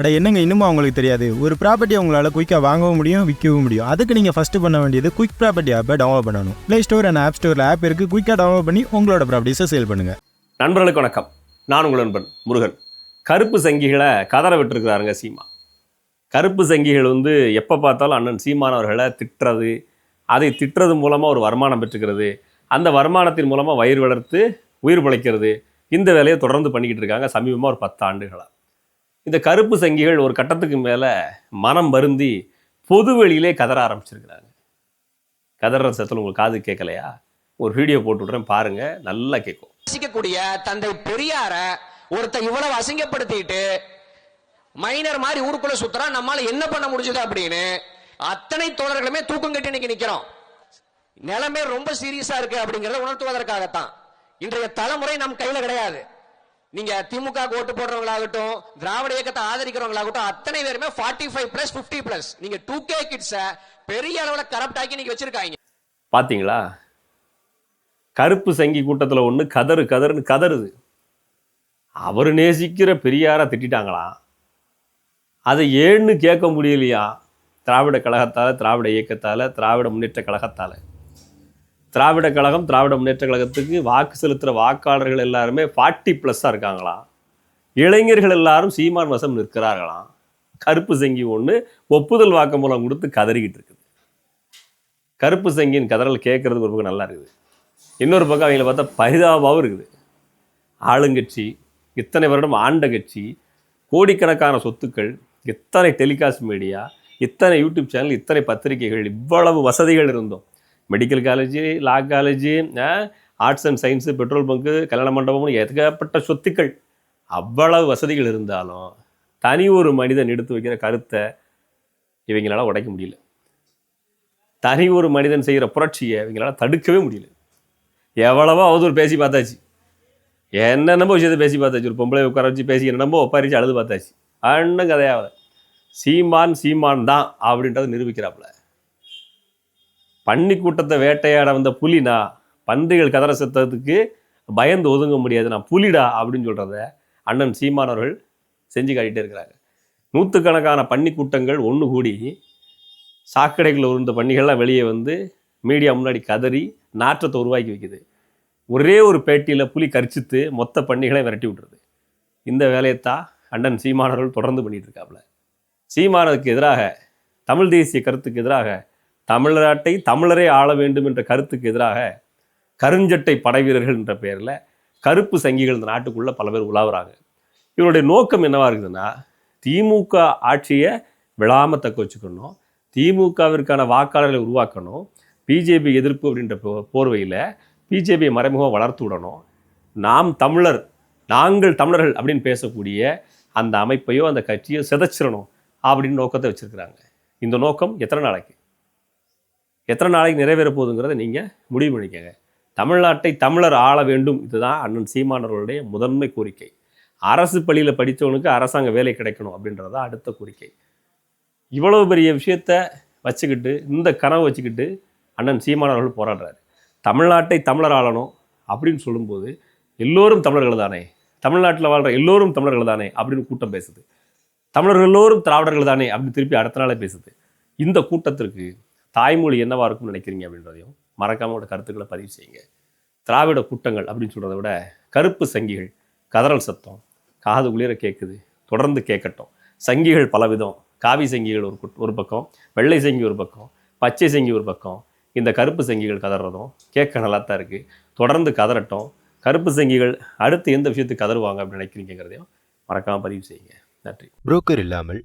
அட என்னங்க இன்னுமா அவங்களுக்கு தெரியாது? ஒரு ப்ராப்பர்ட்டி உங்களால் குயிக்காக வாங்கவும் முடியும் விற்கவும் முடியும். அதுக்கு நீங்கள் ஃபஸ்ட்டு பண்ண வேண்டியது குயிக் ப்ராப்பர்ட்டி ஆப்பை டவுன்லோட் பண்ணணும். ப்ளே ஸ்டோர் அண்ட் ஆப் ஸ்டோரில் ஆப் இருக்குது குயிக்காக டவுன்லோட் பண்ணி உங்களோட ப்ராப்பர்ட்டிஸை சேல் பண்ணுங்கள் நண்பர்களுக்கு வணக்கம். நான் உங்கள் நண்பன் முருகன். கருப்பு சங்கிகளை கதற விட்டுருக்கிறாருங்க சீமா. கருப்பு சங்கிகள் வந்து எப்போ பார்த்தாலும் அண்ணன் சீமானவர்களை திட்டுறது அதை திட்டுறது மூலமாக ஒரு வருமானம் பெற்றுக்கிறது அந்த வருமானத்தின் மூலமாக வயிறு வளர்த்து உயிர் பிழைக்கிறது இந்த வேலையை தொடர்ந்து பண்ணிக்கிட்டு இருக்காங்க. சமீபமாக ஒரு பத்து ஆண்டுகளாக இந்த கருப்பு சங்கிகள் ஒரு கட்டத்துக்கு மேலே மனம் வருந்தி பொதுவெளியிலே கதற ஆரம்பிச்சிருக்கிறாங்க. கதற சத்தத்தில் உங்களுக்கு காது கேட்கலையா ஒரு வீடியோ போட்டு விட்றேன் பாருங்கள் நல்லா கேட்கும் வசிக்கக்கூடிய தந்தை பெரியார ஒருத்தன் இவ்வளவு அசிங்கப்படுத்திட்டு மைனர் மாதிரி ஊருக்குள்ள சுத்துறான் நம்மால என்ன பண்ண முடிஞ்சது அப்படின்னு அத்தனை தோழர்களுமே தூக்கம் கட்டி இன்னைக்கு நிக்கிறோம். நிலைமை ரொம்ப சீரியஸா இருக்கு அப்படிங்கறத உணர்த்துவதற்காகத்தான். இன்றைய தலைமுறை நம் கையில கிடையாது. நீங்க திமுக ஓட்டு போடுறவங்களாகட்டும் திராவிட இயக்கத்தை ஆதரிக்கிறவங்களாகட்டும் அத்தனை பேருமே 45 ஃபைவ் பிளஸ் ஃபிஃப்டி பிளஸ் நீங்க டூ கே கிட்ஸ பெரிய அளவுல கரப்ட் ஆக்கி நீங்க வச்சிருக்காங்க. பாத்தீங்களா? கருப்பு சங்கி கூட்டத்தில் ஒன்று கதறு கதறுன்னு கதறுது. அவர் நேசிக்கிற பெரியாரை திட்டாங்களாம் அதை ஏன்னு கேட்க முடியலையா? திராவிட கழகத்தால் திராவிட இயக்கத்தால் திராவிட முன்னேற்ற கழகத்தால். திராவிட கழகம் திராவிட முன்னேற்ற கழகத்துக்கு வாக்கு செலுத்துகிற வாக்காளர்கள் எல்லாருமே ஃபார்ட்டி ப்ளஸ்ஸாக இருக்காங்களாம். இளைஞர்கள் எல்லாரும் சீமான் வசம் நிற்கிறார்களாம். கருப்பு சங்கி ஒன்று ஒப்புதல் வாக்குமூலம் கொடுத்து கதறிக்கிட்டு இருக்குது. கருப்பு சங்கின் கதறல் கேட்கறதுக்கு ஒரு பக்கம் நல்லா இருக்குது. இன்னொரு பக்கம் அவங்கள பார்த்தா பரிதாபமாகவும் இருக்குது. ஆளுங்கட்சி இத்தனை வருடம் ஆண்ட கட்சி கோடிக்கணக்கான சொத்துக்கள் இத்தனை டெலிகாஸ்ட் மீடியா இத்தனை யூடியூப் சேனல் இத்தனை பத்திரிகைகள் இவ்வளவு வசதிகள் இருந்தோம். Medical college law college arts and science petrol bunk கல்யாண மண்டபம்னு ஏகப்பட்ட சொத்துக்கள். அவ்வளவு வசதிகள் இருந்தாலும் தனி ஒரு மனிதன் எடுத்து வைக்கிற கருத்தை இவங்களால உடைக்க முடியல. தனி ஒரு மனிதன் செய்கிற புரட்சியை இவங்களால தடுக்கவே முடியல. எவ்வளவோ அவதூறு பேசி பார்த்தாச்சு. என்னென்னமோ விஷயத்தை பேசி பார்த்தாச்சு. ஒரு பொம்பளை உட்கார வச்சு பேசி என்னென்னமோ ஒப்பாரிச்சு அழுது பார்த்தாச்சு. அண்ணன் கதையாவது சீமான் சீமான் தான் அப்படின்றத நிரூபிக்கிறாப்புல. பன்னி கூட்டத்தை வேட்டையாட வந்த புலினா பன்றிகள் கதற செத்ததுக்கு பயந்து ஒதுங்க முடியாது. நான் புலிடா அப்படின்னு சொல்கிறத அண்ணன் சீமான் அவர்கள் செஞ்சு காட்டிகிட்டே இருக்கிறாங்க நூற்றுக்கணக்கான பன்னி கூட்டங்கள் ஒன்று கூடி சாக்கடைகளில் உருந்த பன்னிகள்லாம் வெளியே வந்து மீடியா முன்னாடி கதறி நாற்றத்தை உருவாக்கி வைக்குது. ஒரே ஒரு பேட்டியில் புலி கரிச்சித்து மொத்த பன்னிகளை விரட்டி விட்டுருது. இந்த வேலையைத்தான் அண்ணன் சீமானவர்கள் தொடர்ந்து பண்ணிகிட்டு இருக்காப்புல. சீமானதுக்கு எதிராக தமிழ் தேசிய கருத்துக்கு எதிராக தமிழ்நாட்டை தமிழரே ஆள வேண்டும் என்ற கருத்துக்கு எதிராக கருஞ்சட்டை படைவீரர்கள் என்ற பெயரில் கருப்பு சங்கிகள் இந்த நாட்டுக்குள்ளே பல பேர் உலாவுறாங்க. இவருடைய நோக்கம் என்னவா இருக்குதுன்னா திமுக ஆட்சியை விழாமல் தக்க வச்சுக்கணும் திமுகவிற்கான வாக்காளர்களை உருவாக்கணும் பிஜேபி எதிர்ப்பு அப்படின்ற போ- போர்வையில் பிஜேபியை மறைமுகம் வளர்த்து விடணும். நாம் தமிழர் நாங்கள் தமிழர்கள் அப்படின்னு பேசக்கூடிய அந்த அமைப்பையோ அந்த கட்சியோ சிதைச்சிடணும் அப்படின்னு நோக்கத்தை வச்சுருக்கிறாங்க. இந்த நோக்கம் எத்தனை நாளைக்கு? எத்தனை நாளைக்கு நிறைவேற போகுதுங்கிறத நீங்கள் முடிவு பண்ணிக்கங்க. தமிழ்நாட்டை தமிழர் ஆள வேண்டும். இதுதான் அண்ணன் சீமானவர்களுடைய முதன்மை கோரிக்கை. அரசு பள்ளியில் படித்தவனுக்கு அரசாங்க வேலை கிடைக்கணும் அப்படின்றத அடுத்த கோரிக்கை. இவ்வளவு பெரிய விஷயத்த வச்சுக்கிட்டு இந்த கனவை வச்சுக்கிட்டு அண்ணன் சீமானவர்கள் போராடுறாரு. தமிழ்நாட்டை தமிழர் ஆளணும் அப்படின்னு சொல்லும்போது எல்லோரும் தமிழர்கள் தானே? தமிழ்நாட்டில் வாழ்கிற எல்லோரும் தமிழர்கள் தானே அப்படின்னு கூட்டம் பேசுது. தமிழர்கள் எல்லோரும் திராவிடர்கள் தானே அப்படின்னு திருப்பி அடுத்த நாளே பேசுது. இந்த கூட்டத்திற்கு தாய்மொழி என்னவா இருக்கும்னு நினைக்கிறீங்க அப்படின்றதையும் மறக்காம உங்களோட கருத்துக்களை பதிவு செய்யுங்க. திராவிட கூட்டங்கள் அப்படின்னு சொல்கிறத விட கருப்பு சங்கிகள் கதறல் சத்தம் காது குளிர கேட்குது தொடர்ந்து கேட்கட்டும் சங்கிகள் பலவிதம். காவி சங்கிகள் ஒரு குட்- ஒரு பக்கம் வெள்ளை சங்கி ஒரு பக்கம் பச்சை சங்கி ஒரு பக்கம். இந்த கருப்பு சங்கிகள் கதறதும் கேட்க நல்லா தான் இருக்குது தொடர்ந்து கதறட்டும். கருப்பு சங்கிகள் அடுத்து எந்த விஷயத்துக்கு கதறுவாங்க அப்படின்னு நினைக்கிறீங்கிறதையும் மறக்காமல் பதிவு செய்யுங்க. நன்றி. புரோக்கர் இல்லாமல்